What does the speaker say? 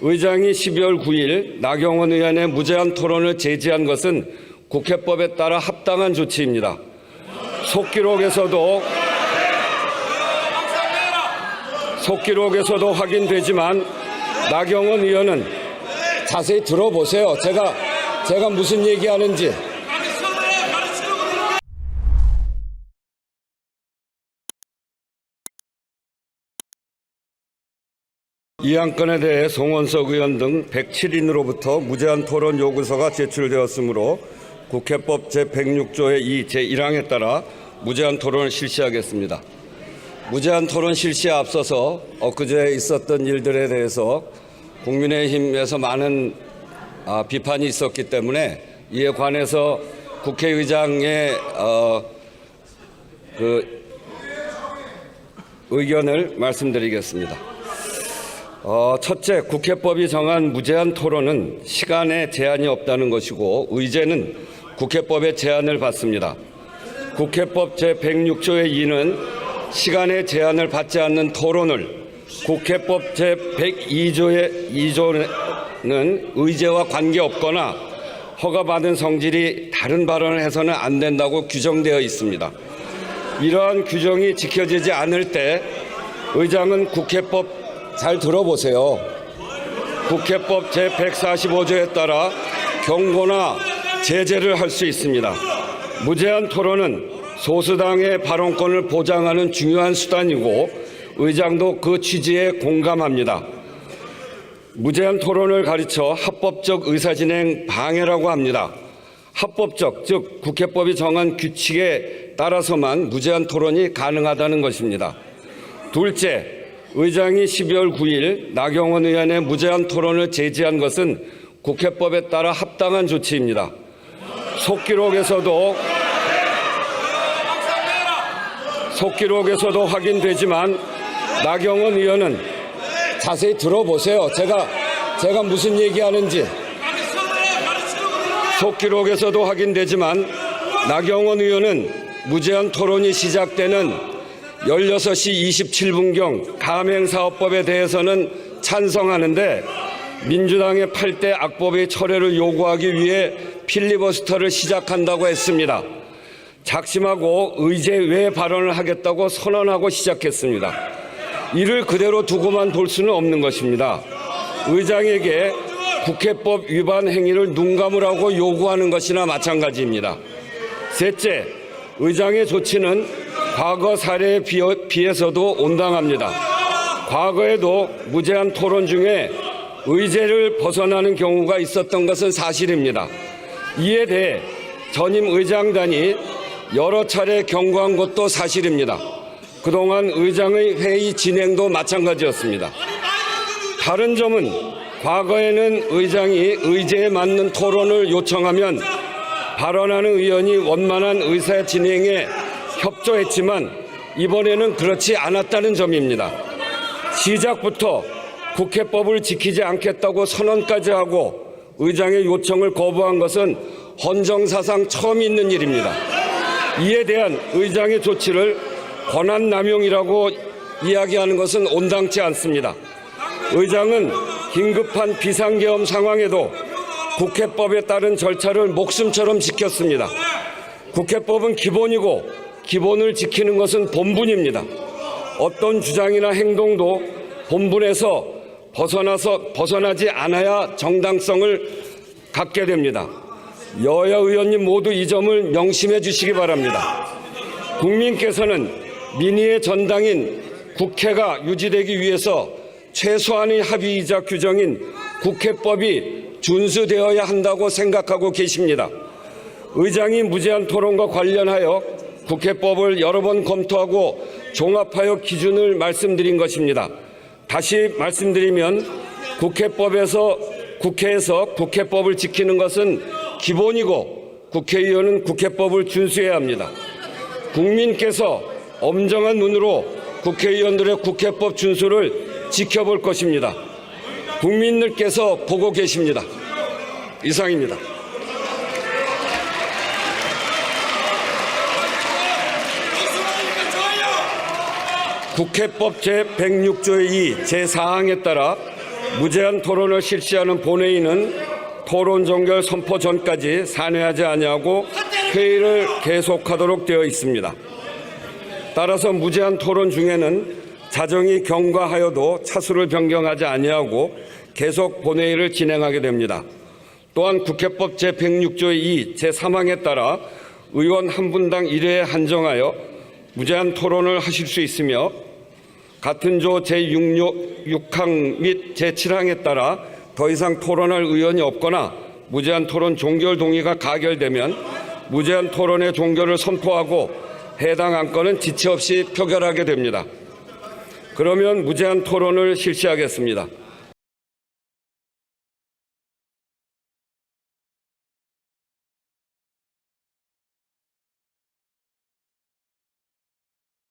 의장이 12월 9일 나경원 의원의 무제한 토론을 제지한 것은 국회법에 따라 합당한 조치입니다. 속기록에서도 속기록에서도 확인되지만 나경원 의원은 자세히 들어보세요. 제가 제가 무슨 얘기하는지 이 안건에 대해 송원석 의원 등 107인으로부터 무제한 토론 요구서가 제출되었으므로 국회법 제106조의 2 제1항에 따라 무제한 토론을 실시하겠습니다. 무제한 토론 실시에 앞서서 엊그제 있었던 일들에 대해서 국민의힘에서 많은 아, 비판이 있었기 때문에 이에 관해서 국회의장의 어, 그 의견을 말씀드리겠습니다. 어, 첫째, 국회법이 정한 무제한 토론은 시간에 제한이 없다는 것이고 의제는 국회법의 제한을 받습니다. 국회법 제106조의 2는 시간의 제한을 받지 않는 토론을 국회법 제102조의 2조는 의제와 관계없거나 허가받은 성질이 다른 발언을 해서는 안 된다고 규정되어 있습니다. 이러한 규정이 지켜지지 않을 때 의장은 국회법 잘 들어보세요. 국회법 제145조에 따라 경고나 제재를 할 수 있습니다. 무제한 토론은 소수당의 발언권을 보장하는 중요한 수단이고 의장도 그 취지에 공감합니다. 무제한 토론을 가르쳐 합법적 의사진행 방해라고 합니다. 합법적, 즉 국회법이 정한 규칙에 따라서만 무제한 토론이 가능하다는 것입니다. 둘째, 의장이 12월 9일 나경원 의원의 무제한 토론을 제지한 것은 국회법에 따라 합당한 조치입니다. 속기록에서도 속기록에서도 확인되지만 나경원 의원은 자세히 들어보세요. 제가 제가 무슨 얘기하는지 속기록에서도 확인되지만 나경원 의원은 무제한 토론이 시작되는 16시 27분경 가맹사업법에 대해서는 찬성하는데 민주당의 8대 악법의 철회를 요구하기 위해 필리버스터를 시작한다고 했습니다. 작심하고 의제 외 발언을 하겠다고 선언하고 시작했습니다. 이를 그대로 두고만 볼 수는 없는 것입니다. 의장에게 국회법 위반 행위를 눈 감으라고 요구하는 것이나 마찬가지입니다. 셋째, 의장의 조치는 과거 사례에 비해서도 온당합니다. 과거에도 무제한 토론 중에 의제를 벗어나는 경우가 있었던 것은 사실입니다. 이에 대해 전임 의장단이 여러 차례 경고한 것도 사실입니다. 그동안 의장의 회의 진행도 마찬가지였습니다. 다른 점은 과거에는 의장이 의제에 맞는 토론을 요청하면 발언하는 의원이 원만한 의사 진행에 협조했지만 이번에는 그렇지 않았다는 점입니다. 시작부터 국회법을 지키지 않겠다고 선언까지 하고 의장의 요청을 거부한 것은 헌정사상 처음 있는 일입니다. 이에 대한 의장의 조치를 권한남용이라고 이야기하는 것은 온당치 않습니다. 의장은 긴급한 비상계엄 상황에도 국회법에 따른 절차를 목숨처럼 지켰습니다. 국회법은 기본이고 기본을 지키는 것은 본분입니다. 어떤 주장이나 행동도 본분에서 벗어나서 벗어나지 않아야 정당성을 갖게 됩니다. 여야 의원님 모두 이 점을 명심해 주시기 바랍니다. 국민께서는 민의의 전당인 국회가 유지되기 위해서 최소한의 합의이자 규정인 국회법이 준수되어야 한다고 생각하고 계십니다. 의장이 무제한 토론과 관련하여 국회법을 여러 번 검토하고 종합하여 기준을 말씀드린 것입니다. 다시 말씀드리면 국회법에서 국회에서 국회법을 지키는 것은 기본이고 국회의원은 국회법을 준수해야 합니다. 국민께서 엄정한 눈으로 국회의원들의 국회법 준수를 지켜볼 것입니다. 국민들께서 보고 계십니다. 이상입니다. 국회법 제106조의 2 제4항에 따라 무제한 토론을 실시하는 본회의는 토론 종결 선포 전까지 산회하지 아니하고 회의를 계속하도록 되어 있습니다. 따라서 무제한 토론 중에는 자정이 경과하여도 차수를 변경하지 아니하고 계속 본회의를 진행하게 됩니다. 또한 국회법 제106조 2 제3항에 따라 의원 한 분당 1회에 한정하여 무제한 토론을 하실 수 있으며 같은 조 제6항 및 제7항에 따라 더 이상 토론할 의원이 없거나 무제한 토론 종결 동의가 가결되면 무제한 토론의 종결을 선포하고 해당 안건은 지체 없이 표결하게 됩니다. 그러면 무제한 토론을 실시하겠습니다.